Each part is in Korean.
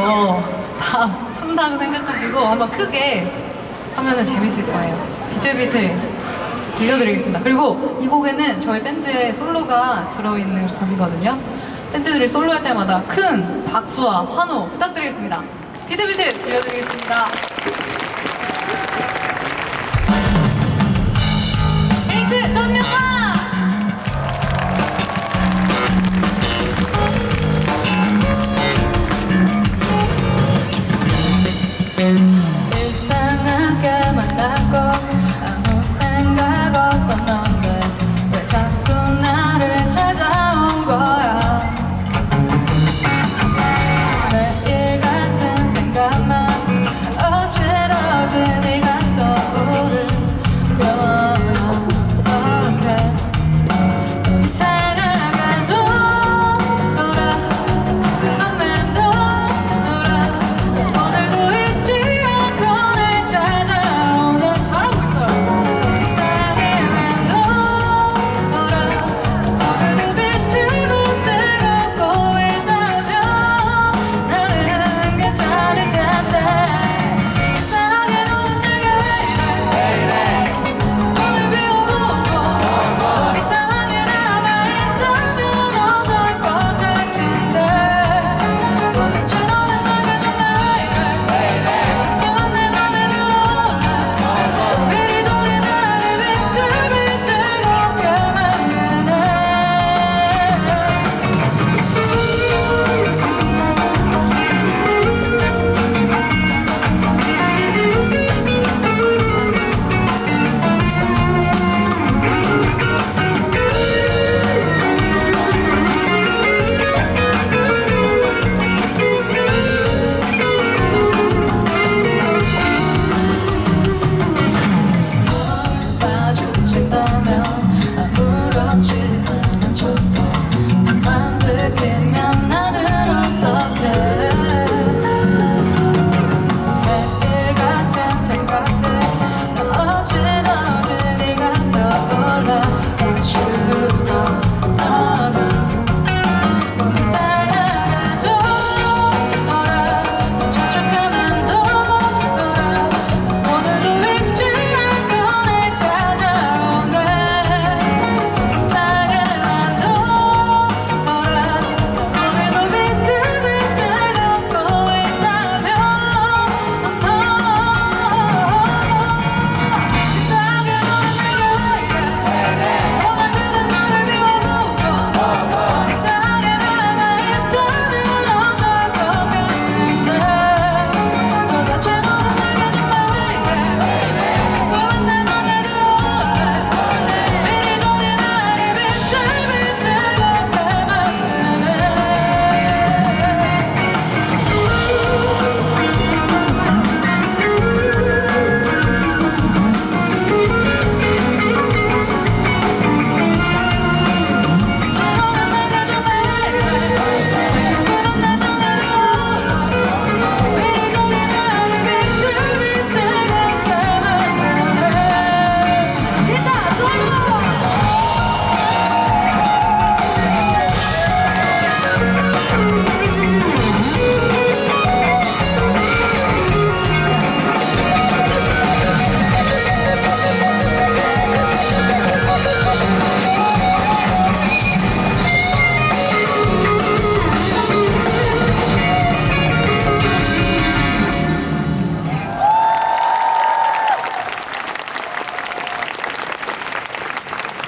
거 다 푼다고 생각하시고 한번 크게 하면은 재밌을 거예요. 비틀비틀 들려드리겠습니다. 그리고 이 곡에는 저희 밴드의 솔로가 들어있는 곡이거든요. 밴드들이 솔로할 때마다 큰 박수와 환호 부탁드리겠습니다. 비틀비틀 들려드리겠습니다.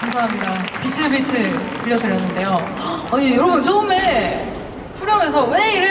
감사합니다. 비틀비틀 들려드렸는데요. 아니 여러분 처음에 후렴에서 왜 이래